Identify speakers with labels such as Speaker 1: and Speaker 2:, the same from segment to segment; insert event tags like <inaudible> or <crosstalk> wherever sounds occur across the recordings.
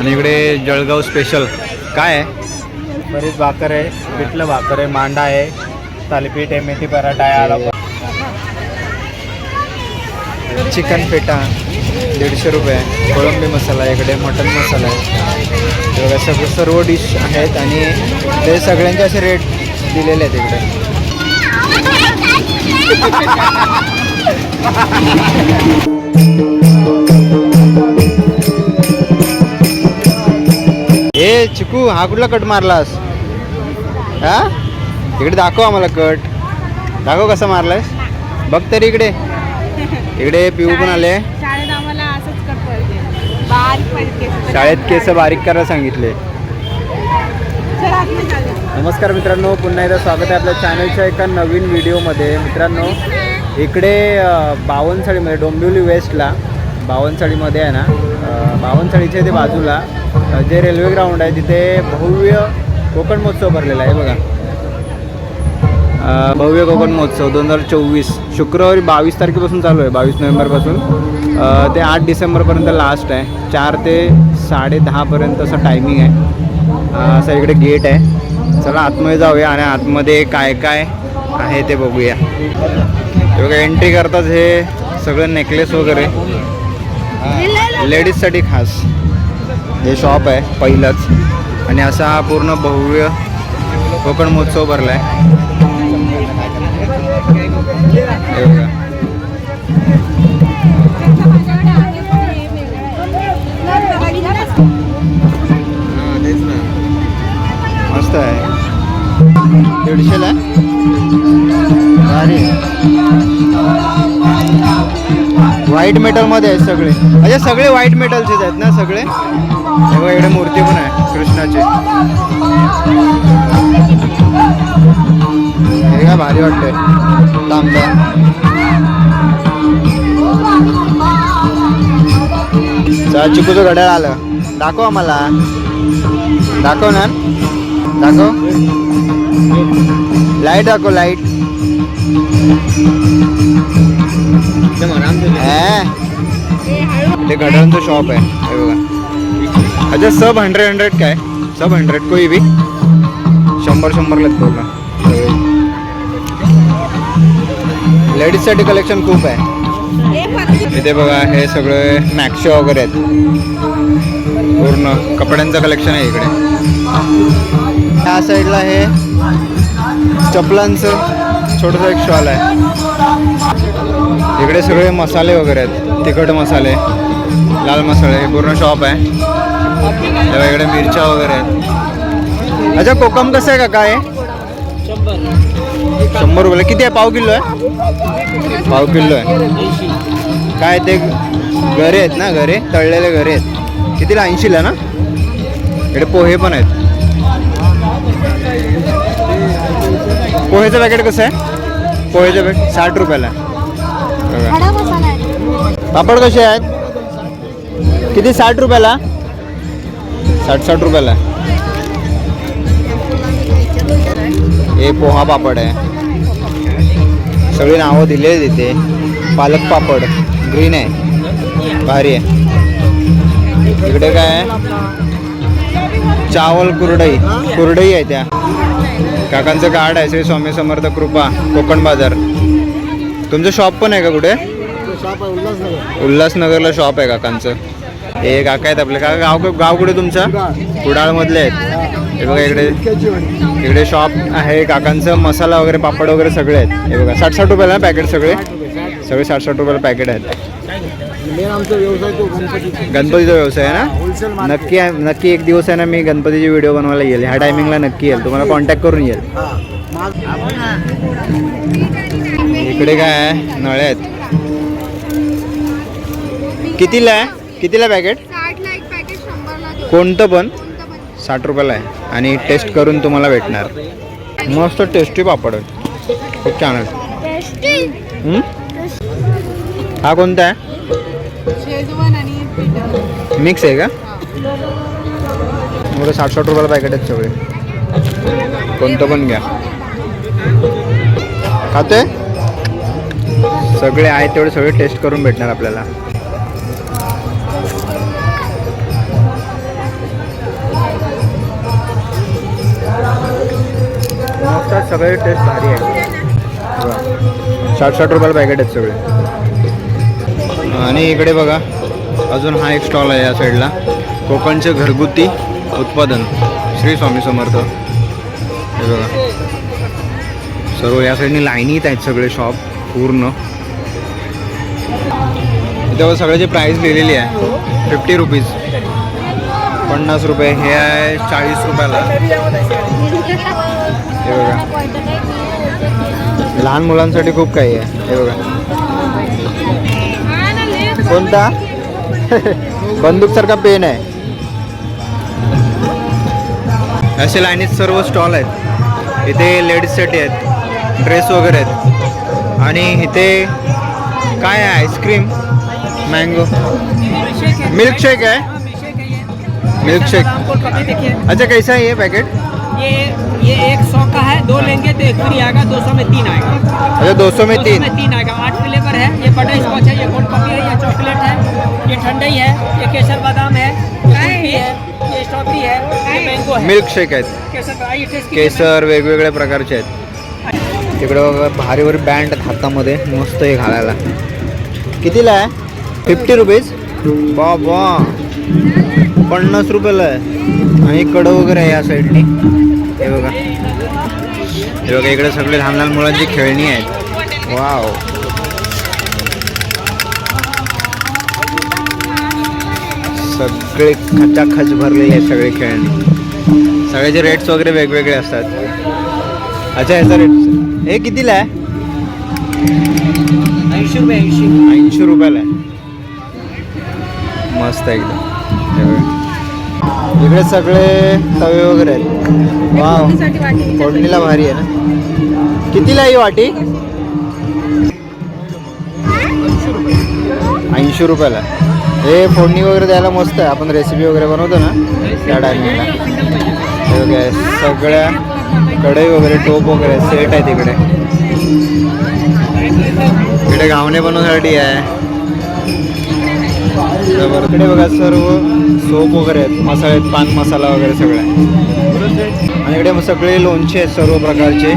Speaker 1: आणि इकडे जळगाव स्पेशल काय आहे?
Speaker 2: बरीच भाकर आहे पिठलं भाकर आहे मांडा आहे थालीपीठ आहे मेथी पराठा आहे आला.
Speaker 1: चिकन पेटा दीडशे रुपये. कोळंबी मसाला आहे इकडे मटन मसाला आहे. बघा सगळं सर्व डिश आहेत आणि ते सगळ्यांचे असे रेट दिलेले आहेत इकडे. <laughs> ए चिकू हा कुठला कट मारलास? हा? इकडे दाखव आम्हाला कट. दाखव कसा मारलास बघ तरी इकडे. इकडे पिऊ पण आले.
Speaker 3: शाळेत आम्हाला असंच कट पाहिजे बारीक पाहिजे केस.
Speaker 1: शाळेत केस बारीक करायला सांगितले.
Speaker 2: नमस्कार मित्रांनो पुन्हा एकदा स्वागत आहे आपल्या चॅनलच्या एका नवीन व्हिडिओमध्ये. मित्रांनो इकडे अ, बावनसाडीमध्ये डोंबिवली वेस्टला बावनसाडीमध्ये आहे ना अ, इथे बाजूला जे रेल्वे ग्राउंड आहे तिथे भव्य कोकण महोत्सव भरलेला आहे. बघा.
Speaker 1: भव्य कोकण महोत्सव दोन हजार चोवीस. शुक्रवारी बावीस तारखेपासून चालू आहे बावीस नोव्हेंबरपासून. ते आठ डिसेंबरपर्यंत लास्ट आहे. चार ते साडे दहापर्यंत असं टायमिंग आहे. असं इकडे गेट आहे. चला आतमध्ये जाऊया आणि आतमध्ये काय काय आहे ते बघूया. बघा एंट्री करताच हे सगळं नेकलेस वगैरे. लेडीजसाठी खास. हे शॉप आहे पहिलंच. आणि असा हा पूर्ण भव्य कोकण महोत्सव भरला आहे मस्त आहे. दीडशेला? व्हाईट मेटलमध्ये आहेत सगळे. म्हणजे सगळे व्हाईट मेटलचेच आहेत ना सगळे? हे बघा इकडे मूर्ती पण आहे कृष्णाची. हे काय भारी वाटतंय. लांबदा चिकूचं घड्याळ आलं. दाखव आम्हाला. दाखव ना. दाखव. लाइट दाखव लाइट ते घड्याळांचं शॉप आहे हे बघा अच्छा सब हंड्रेड हंड्रेड काय सब हंड्रेड कोई बी शंभर शंभरला पूर्ण लेडीजसाठी कलेक्शन खूप आहे। इथे बघा हे सगळे मॅक्शो वगैरे आहेत। पूर्ण कपड्यांचं कलेक्शन आहे इकडे। त्या साईडला हे चपलांचं। छोटंसं एक शॉल आहे. इकडे सगळे मसाले वगैरे आहेत. तिखट मसाले लाल मसाले हे पूर्ण शॉप आहे. तेव्हा इकडे मिरच्या वगैरे आहेत. अच्छा कोकम कसं आहे का काय शंभर रुपये. किती आहे? पाव किलो आहे? पाव किलो आहे. काय ते घरे आहेत ना घरे तळलेले घरे आहेत. कितीला? ऐंशीला ना? इकडे पोहे पण आहेत. पोहेचं पॅकेट कसं आहे? पोहेचं पॅकेट साठ रुपयाला पापड कसे आहेत? किती? साठ रुपयाला? साठ साठ रुपयाला हे पोहा पापड आहे. सगळी नावं दिले तिथे पालक पापड. ग्रीन आहे. भारी आहे. इकडे काय आहे? चावल कुरडई. कुरडई आहे त्या. काकांचं कार्ड आहे श्री स्वामी समर्थ कृपा कोकण बाजार. तुमचं शॉप पण आहे का कुठे? उल्हासनगरला शॉप आहे काकांचं. हे काका आहेत आपले. काका गाव गाव कुठे तुमचं? कुडाळमधले आहेत. हे बघा इकडे. इकडे शॉप आहे काकांचं. मसाला वगैरे पापड वगैरे सगळे आहेत. हे बघा साठ साठ रुपयाला पॅकेट सगळे सगळे? साठ साठ रुपयाला पॅकेट आहेत.
Speaker 2: आमचा व्यवसाय तो गणपती
Speaker 1: गणपतीचा व्यवसाय आहे ना? नक्की आहे- नक्की एक दिवस आहे ना मी गणपतीची व्हिडिओ बनवायला येईल. ह्या टायमिंगला नक्की येईल. तुम्हाला कॉन्टॅक्ट करून येईल. इकडे काय आहे? नळे आहेत. कितीला आहे? कितीला पॅकेट
Speaker 3: साठला एक पॅकेट शंभरला दोन
Speaker 1: कोणतं पण?
Speaker 3: कोणतं पण
Speaker 1: साठ रुपयाला आहे. आणि टेस्ट करून तुम्हाला भेटणार. मस्त टेस्टी पापड आहे खूप छान आहे हम्म? हा कोणता आहे? मिक्स आहे का? मोठं साठ साठ रुपयाला पॅकेट आहेत सगळे. कोणतं पण घ्या. खाते? सगळे आहेत तेवढे सगळे टेस्ट करून भेटणार आपल्याला. सगळे टेस्ट भारी आहे साठ साठ रुपयाला पॅकेट आहेत सगळे. आणि इकडे बघा अजून हा एक स्टॉल आहे या साईडला कोकणचे घरगुती उत्पादन. श्री स्वामी समर्थ. हे बघा. सर्व या साईडनी लाईनीत आहेत सगळे शॉप पूर्ण. त्यावर सगळ्याची प्राईस लिहिलेली आहे. फिफ्टी रुपीज पन्नास रुपये. हे आहे चाळीस रुपयाला. हे बघा. लहान मुलांसाठी खूप काही आहे. हे बघा. कोणता? बंदूक सारखा पेन आहे. असे लाईनीत सर्व स्टॉल आहेत. इथे लेडीजसाठी आहेत. ड्रेस वगैरे आहेत. आणि इथे काय आहे? आईस्क्रीम मँगो मिल्कशेक आहे? मिल्कशेक अच्छा कैसा है ये पैकेट
Speaker 2: ये एक सौ का है दो लेंगे तो एक फ्री आएगा दो सौ में तीन आएगा।
Speaker 1: अच्छा दो सौ में
Speaker 2: 200
Speaker 1: तीन?
Speaker 2: में तीन आएगा। आठ फ्लेवर है ये बटर स्कॉच है ये गोल्ड कॉफी है ये चॉकलेट है ये ठंडाई है ये केसर बादाम है ये है स्ट्रॉबेरी है ये मैंगो है।
Speaker 1: मिल्कशेक आहेत।
Speaker 2: केसर
Speaker 1: वेगवेगळ्या प्रकारचे आहेत. तिकडे बघा भारी भारी बँड हातामध्ये मस्त आहे घालायला. कितीला आहे? फिफ्टी रुपीज बा बा पन्नास रुपयाला आहे. आणि कडं वगैरे आहे या साईडनी हे बघा. हे बघा इकडे सगळे लहान लहान मुलांची खेळणी आहेत. वाव. सगळे खचाखच भरलेले आहेत सगळे खेळणी. सगळ्याचे रेट्स वगैरे वेगवेगळे असतात. अच्छा याचा रेट हे कितीला आहे?
Speaker 2: ऐंशी रुपये ऐंशी
Speaker 1: ऐंशी रुपयाला आहे. मस्त एकदम. इकडे सगळे तवे वगैरे आहेत. वाव. फोडणीला भारी आहे ना. कितीला आहे ही वाटी? ऐंशी रुपयाला. हे फोडणी वगैरे द्यायला मस्त आहे. आपण रेसिपी वगैरे बनवतो ना त्या टायमिंगला हे सगळ्या कढई वगैरे टोप वगैरे सेट आहे तिकडे इकडे घावणे बनवण्यासाठी आहे. बरोबर इकडे बघा सर्व सोप वगैरे आहेत. मसाले आहेत पान मसाला वगैरे सगळं आहे. आणि इकडे मग सगळे लोणचे आहेत सर्व प्रकारचे.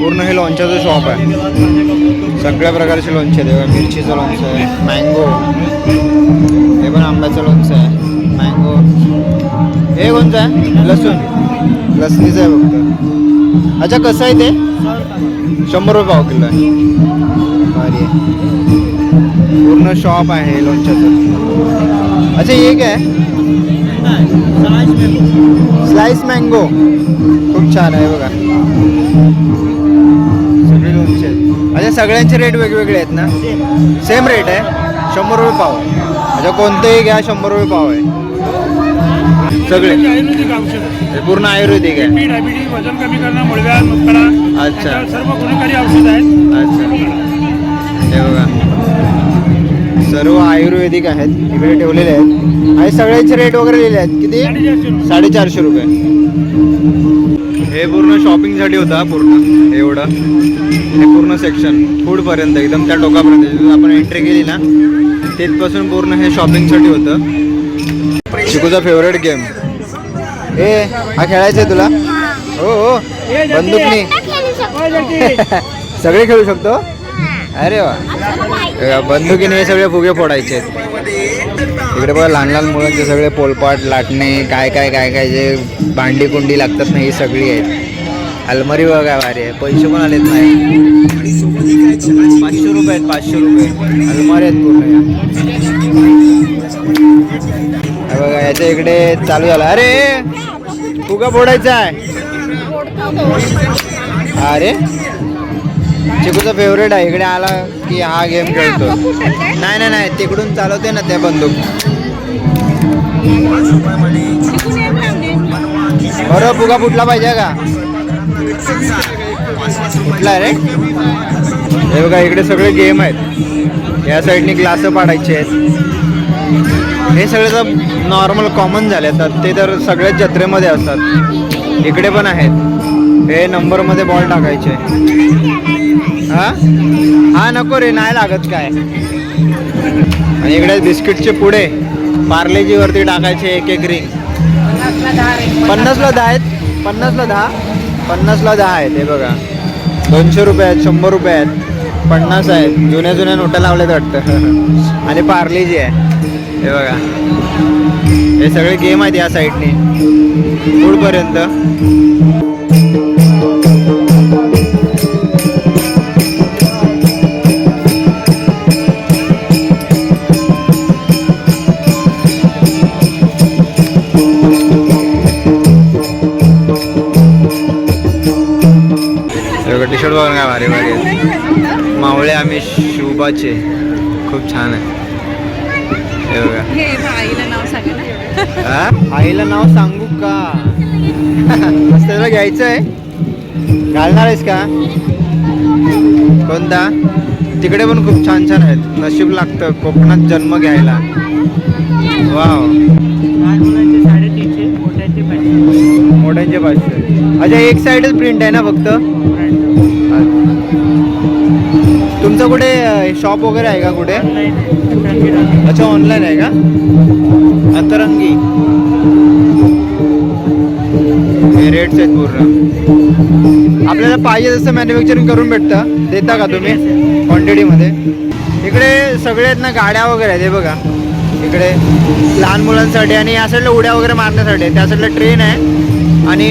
Speaker 1: पूर्ण हे लोणच्याचं शॉप आहे. सगळ्या प्रकारचे लोणचे आहेत. बघा, मिरचीचं लोणचं आहे मँगो हे पण आंब्याचं लोणचं आहे मँगो हे कोणतं आहे? लसूण. लसणीचं आहे फक्त. अच्छा कसं आहे ते? शंभर रुपये पाव किलो आहे. भारी आहे. पूर्ण शॉप आहे लोणच्याचं अच्छा हे काय? स्लाइस मँगो खूप छान आहे बघा. सगळे लोणचे आहेत अच्छा सगळ्यांचे रेट वेगवेगळे आहेत ना? सेम रेट आहे. शंभर रुपये पाव अच्छा कोणतेही घ्या शंभर रुपये पाव आहे. सगळे.
Speaker 4: आहे
Speaker 1: हे पूर्ण आयुर्वेदिक आहे.
Speaker 4: डायबिटीज वजन कमी करणं
Speaker 1: अच्छा.
Speaker 4: सर्व गुणकारी औषध आहेत.
Speaker 1: अच्छा. हे बघा. सर्व आयुर्वेदिक आहेत. इकडे ठेवलेले आहेत. आणि सगळ्यांचे रेट वगैरे लिहिले आहेत. किती?
Speaker 4: साडेचारशे रुपये.
Speaker 1: हे पूर्ण शॉपिंगसाठी होता पूर्ण. एवढं. हे पूर्ण सेक्शन फूडपर्यंत एकदम त्या टोकापर्यंत. जिथून आपण एंट्री केली ना तिथपासून पूर्ण हे शॉपिंगसाठी होतं. चिकूचा फेवरेट गेम ए हा खेळायचा आहे तुला? हो हो. बंदूकनी. <laughs> सगळे खेळू शकतो? अरे वा. बंदुकीने हे सगळे फुगे फोडायचे. आहेत इकडे बघा लहान लहान मुलांचे सगळे पोलपाट लाटणे काय काय काय काय जे भांडी कुंडी लागतात ना ही सगळी आहेत. अलमारी बघा भारी आहे. पैसे पण आलेत नाही पाचशे रुपये आहेत पाचशे रुपये. अलमारी आहेत पूर्ण बघा याच्या इकडे चालू झालं. अरे फुगा फोडायचा आहे. अरे? चिकूचा फेवरेट आहे. इकडे आला की हा गेम खेळतो. नाही नाही नाही. तिकडून चालवते ना त्या बंदूक. बरं फुगा फुटला पाहिजे का? फुटला रे. हे बघा इकडे सगळे गेम आहेत. या साईडनी ग्लास पाडायचे आहेत. हे सगळे तर नॉर्मल कॉमन झाले तर ते तर सगळ्याच जत्रेमध्ये असतात. इकडे पण आहेत. हे नंबरमध्ये बॉल टाकायचे. हा? हा नको रे नाही लागत काय? आणि इकडे बिस्किटचे पुढे पार्लेजी वरती टाकायचे एक एक रिंग पन्नासला दहा आहेत. पन्नासला दहा? पन्नासला दहा आहेत हे बघा. दोनशे रुपये आहेत शंभर रुपये आहेत. पन्नास आहेत. जुन्या जुन्या नोटा लावल्यात वाटतं. <laughs> आणि पार्लेजी आहे. हे बघा. हे सगळे गेम आहेत या साईडने पुढपर्यंत टी शर्ट बघून काय भारी भारी आहेत. मावळे आम्ही शुभाचे. खूप छान आहे.
Speaker 3: आईला नाव सांगा?
Speaker 1: आईला नाव सांगू का? मस्त त्याला घ्यायचं आहे. घालणार आहेस का? कोणता? तिकडे पण खूप छान छान आहेत. नशीब लागतं. कोकणात जन्म घ्यायला. वाव. मोठ्यांचे पाचशे अच्छा एक साईडच प्रिंट आहे ना फक्त? तुमचं कुठे शॉप वगैरे आहे का कुठे? अच्छा ऑनलाईन आहे का? अंतरंगी हे रेट्स आहेत पूर्ण. आपल्याला पाहिजे तसं मॅन्युफॅक्चरिंग करून भेटतं. देता का तुम्ही? क्वांटिटीमध्ये इकडे सगळे आहेत ना गाड्या वगैरे आहेत हे बघा. इकडे लहान मुलांसाठी आणि या साईडला उड्या वगैरे मारण्यासाठी. त्या साईडला ट्रेन आहे. आणि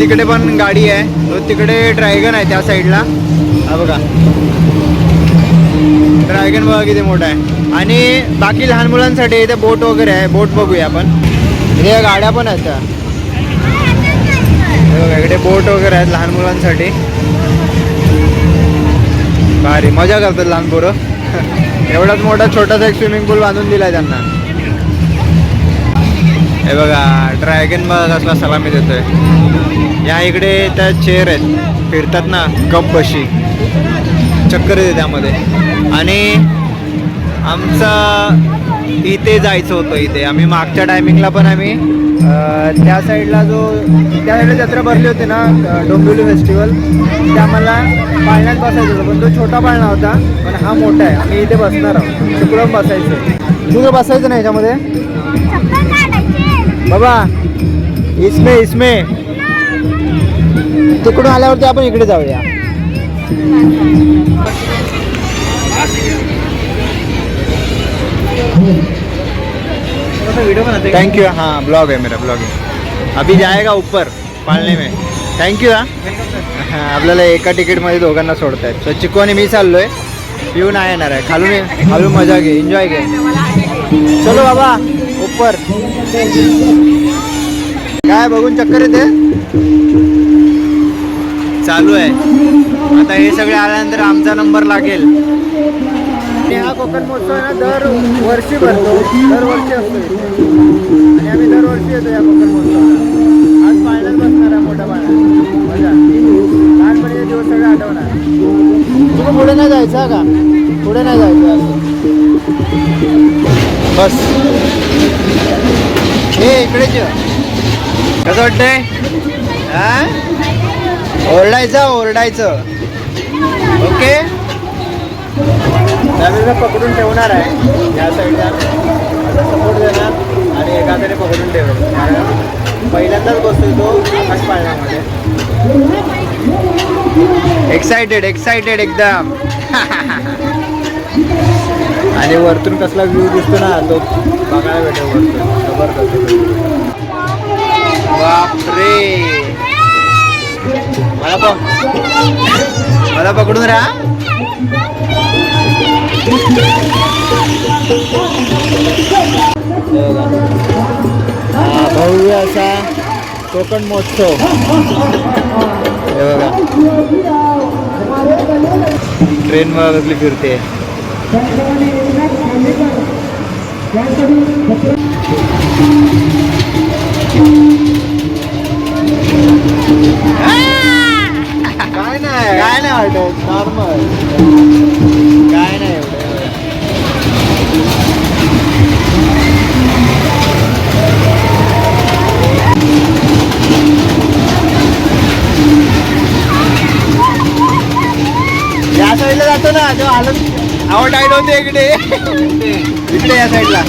Speaker 1: तिकडे पण गाडी आहे. तो तिकडे ड्रॅगन आहे त्या साईडला हा बघा. ड्रॅगन बघा किती मोठा आहे. आणि बाकी लहान मुलांसाठी इथे बोट वगैरे आहे. बोट बघूया आपण. इथे या गाड्या पण आहेत. त्या. बघा इकडे बोट वगैरे आहेत लहान मुलांसाठी. भारी. मजा करतात लहान पोरं. <laughs> एवढाच मोठा छोटासा एक स्विमिंग पूल बांधून दिलाय त्यांना. हे बघा ड्रॅगन बघा कसला सलामी देतोय. या इकडे त्या चेअर आहेत. फिरतात ना कप बशी. चक्कर येते त्यामध्ये. आणि आमचं इथे जायचं होतं इथे. आम्ही मागच्या टायमिंगला पण आम्ही त्या साईडला जो त्या साईडला जत्रा भरली होती ना डोंबिवली फेस्टिवल त्या मला पाळण्यात बसायचं होतं पण तो छोटा पाळणा होता पण हा मोठा आहे. आम्ही इथे बसणार आहोत. शुक्रम बसायचं तुझं बसायचं नाही याच्यामध्ये. बाबा इसमे इसमे. तिकडून आल्यावरती आपण इकडे जाऊया. थैंक यू हाँ ब्लॉग है मेरा ब्लॉग है अभी जाएगा ऊपर पाळणे में. थँक्यू हा. हां आपल्याला एका तिकीटमध्ये दोघांना सोडतायत. सो चिकू आणि मी चाललोय. पिऊन आहे येणार आहे. खालून खालून मजा घे एन्जॉय घे. चलो बाबा. ऊपर. काय बघून चक्कर येते? चालू आहे. आता हे सगळे आल्यानंतर आमचा नंबर लागेल. आणि हा कोकण महोत्सव आहे ना दर वर्षी भरतो. दरवर्षी असतो आणि आम्ही दरवर्षी येतो या कोकण महोत्सवाला. आज पाळण्यात बसणार आहे मोठा पाळणा मजा लहानपणीचे दिवस सगळे आठवणार. तुला पुढे नाही जायचं हा का? पुढे नाही जायचं. बस. हे इकडेच ये. कसं वाटतंय हा ओरडायचं ओरडायचं ओके त्यावेळेला पकडून ठेवणार आहे या साईडला सपोर्ट देणार आणि एखाद्याने पकडून ठेवेल कारण पहिल्यांदाच बसतोय तो आकाश पाळण्यामध्ये एक्सायटेड एक्सायटेड एकदम आणि वरतून कसला व्ह्यू दिसतो ना तो बघायला भेटेल वरतून. जबरदस्त बापरे! मला पक मला पकडून राहा भाऊ भव्य असा कोकण महोत्सव. हे बघा. ट्रेन बघा कसली फिरते. काय नाही काय नाही वाटत नॉर्मल काय नाही एवढं या साईडला जातो ना तो आलं आवड आईड होते इकडे इकडे या साईडला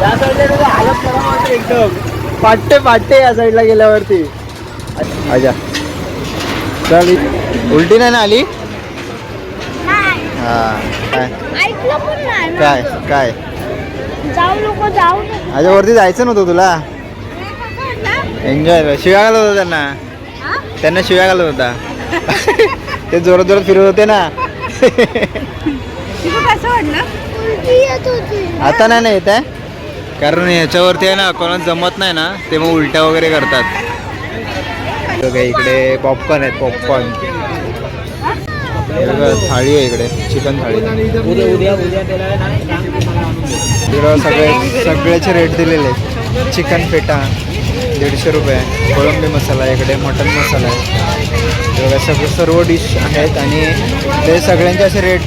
Speaker 1: या साईडला त्याची हालत खराब होते एकदम पाट्टे पाट्टे या साईडला गेल्यावरती. अच्छा चल उलटी नाही ना आली? हा काय. काय काय? वरती जायचं नव्हतं तुला? एन्जॉय शिव्या घालत होता त्यांना.
Speaker 3: हा?
Speaker 1: त्यांना शिव्या घालत होता. ते जोरात जोरात फिरत होते ना. आता नाही ना येत आहे? कारण याच्यावरती आहे ना कोणाला जमत नाही ना ते मग उलट्या वगैरे करतात. इकडे पॉपकॉर्न आहेत पॉपकॉर्न थाळी आहे इकडे चिकन थाळी. इकडं सगळे सगळ्याचे रेट दिलेले आहेत. चिकन पेटा दीडशे रुपये. कोळंबी मसाला आहे इकडे मटन मसाला आहे. हे सगळं सर्व डिश आहेत आणि ते सगळ्यांचे असे रेट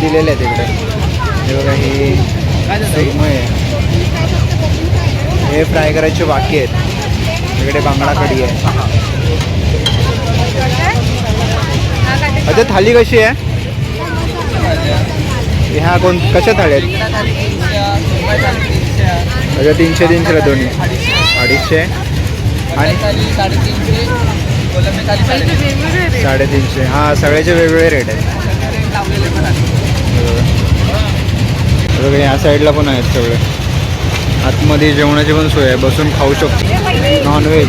Speaker 1: दिलेले आहेत इकडे. बघा ही सुरमई आहे. हे फ्राय करायचे बाकी आहेत. इकडे बांगडा कढी आहे. अच्छा थाली कशी आहे? ह्या कोण कशा थाळी आहेत? अच्छा तीनशे तीनशेला दोन्ही. अडीचशे. आणि? साडेतीनशे. हां सगळ्याचे वेगवेगळे रेट आहेत. बरोबर. ह्या साईडला पण आहेत सगळे. आतमध्ये जेवणाची पण सोय आहे. बसून खाऊ शकतो. नॉनव्हेज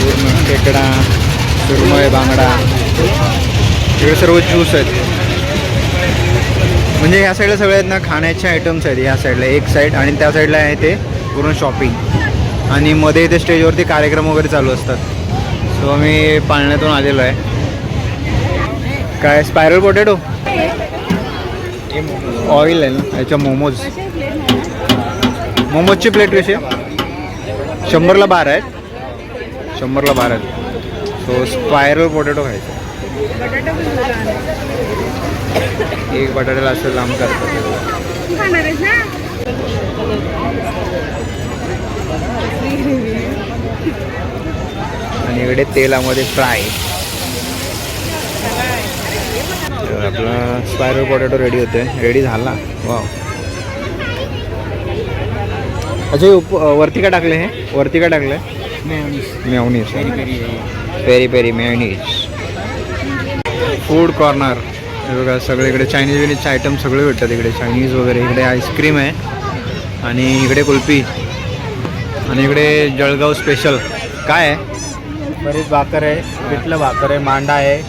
Speaker 1: पूर्ण खेकडा सुरमय बांगडा. इकडे सर्व ज्यूस आहेत. म्हणजे ह्या साईडला सगळे आहेत ना खाण्याचे आयटम्स आहेत ह्या साईडला एक साईड आणि त्या साईडला आहे ते पूर्ण शॉपिंग आणि मध्ये इथे स्टेजवरती कार्यक्रम वगैरे चालू असतात. सो आम्ही पाळण्यातून आलेलो आहे. काय स्पायरल पोटॅटो ऑइल आहे ना? याच्या मोमोज. मोमोजची प्लेट कशी आहे? शंभरला बारा आहेत. शंभरला बारा आहेत. सो स्पायरल पोटॅटो खायचं. एक बटाट्याला असं लांब करतात आणि इकडे तेलामध्ये फ्राय आपला स्पायरल पोटॅटो रेडी होतोय. रेडी झाला. वा अच्छा उप वरती का टाकले हे? वरती का टाकले? Mayonnaise peri peri mayonnaise food corner हे बघा सगळे इकडे चायनीज विनीजचे आयटम सगळे भेटतात इकडे. चायनीज वगैरे इकडे आईस्क्रीम आहे. आणि इकडे कुल्फी. आणि इकडे जळगाव स्पेशल काय आहे?
Speaker 4: बरीच भाकर आहे. पिठलं भाकर आहे. मांडा आहे.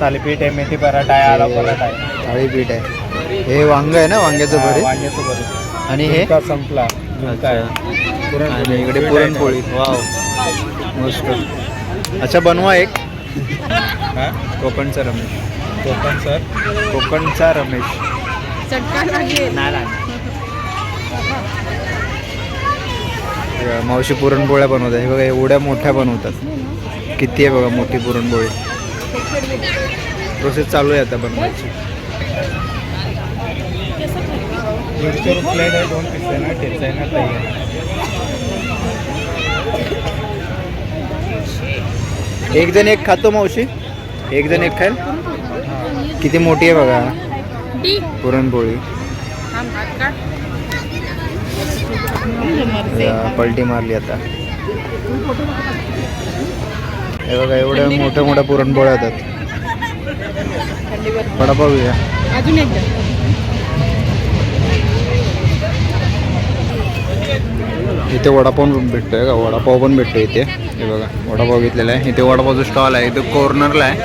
Speaker 4: थालीपीठ आहे. मेथी पराठा आहे. आला पराठा आहे.
Speaker 1: थाळीपीठ आहे. हे वांग आहे ना? वांग्याचं भरीत?
Speaker 4: वांग्याचं भरीत.
Speaker 1: आणि हे?
Speaker 4: संपला.
Speaker 1: अच्छा. आणि इकडे पुरणपोळी. वाव. मस्त. अच्छा बनवा एक.
Speaker 4: हा?
Speaker 1: कोकणचा रमेश.
Speaker 4: कोकण सर
Speaker 1: कोकणचा रमेश.
Speaker 3: चटका लागेल
Speaker 1: मावशी पुरणपोळ्या बनवतात हे बघा एवढ्या मोठ्या बनवतात. किती आहे बघा मोठी पुरणपोळी. प्रोसेस चालू आहे आता बनवायची.
Speaker 4: दीडशे रुपये प्लेट आहे दोन पीस आहे ना ठेचा आहे ना ताई आहे
Speaker 1: एक जण एक खातो मावशी. एक जण एक खाईल. किती मोठी आहे बघा. पुरणपोळी. या, पलटी मारली आता. हे बघा एवढ्या मोठ्या मोठ्या पुरणपोळ्या होतात. वडापाव घ्या
Speaker 3: अजून एकदा
Speaker 1: इथे वडापाव पण भेटतोय का? वडापाव पण भेटतो इथे. हे बघा वडापाव घेतलेला आहे. इथे वडापावचा स्टॉल आहे. इथे कॉर्नरला आहे.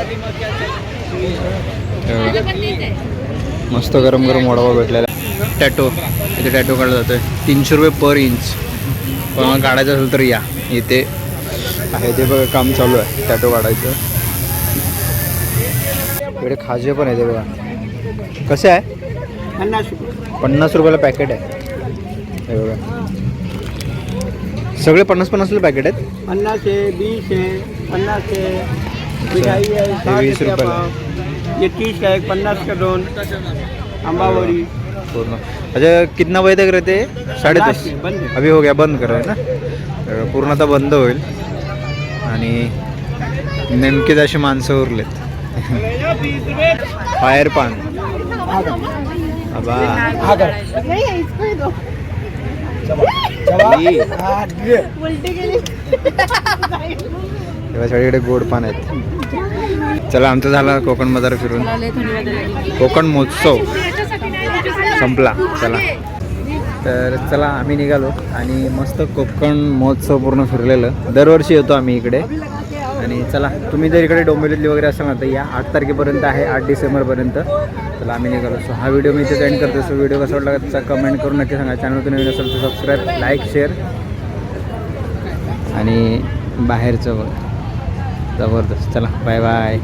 Speaker 1: मस्त गरम गरम वडापाव भेटलेला आहे. टॅटो इथे टॅटो काढला जातोय. तीनशे रुपये पर इंच पण काढायचं असेल तर या. इथे आहे ते बघा काम चालू आहे. टॅटो काढायचं. इकडे खाजे पण आहे ते बघा. कसे आहे?
Speaker 2: पन्नास
Speaker 1: रुपयाला पॅकेट आहे. हे बघा. सगळे पन्नास पन्नासला पॅकेट आहेत?
Speaker 2: पन्नास आहे वीस आहे पन्नास आहे मिठाई आहे
Speaker 1: हे
Speaker 2: साठ
Speaker 1: वीस
Speaker 2: रुपया
Speaker 1: रुपयाला.
Speaker 2: पाव. ये तीस का एक पन्नास का दोन अम्बावरी
Speaker 1: पूर्ण. अच्छा कितना बजे तक रहते हैं? साढ़े दस.
Speaker 2: लास्ट में, बंद है।
Speaker 1: अभी हो गया बंद करा है ना? तर पूर्ण आता बंद होईल. आणि नेमकेच अशी माणसं उरलेत. फायर पान.
Speaker 3: गेली
Speaker 1: तेव्हा सगळीकडे गोड पान आहेत. चला आमचं झालं कोकण बाजार फिरून. कोकण महोत्सव संपला. चला. तर चला आम्ही निघालो आणि मस्त कोकण महोत्सव पूर्ण फिरलेलं. दरवर्षी येतो आम्ही इकडे. आणि चला तुम्ही जर इकडे डोंबिवलीतली वगैरे असाल ना तर या आठ तारखेपर्यंत आहे आठ डिसेंबरपर्यंत. चला आम्ही निघालो. सो हा व्हिडिओ मी इथे एंड करतो सो व्हिडिओ कसा वाटला त्याचा कमेंट करून नक्की सांगा. चॅनल नवीन असेल तर सबस्क्राईब लाईक शेअर आणि बाहेरचं बघ. जबरदस्त. चला बाय बाय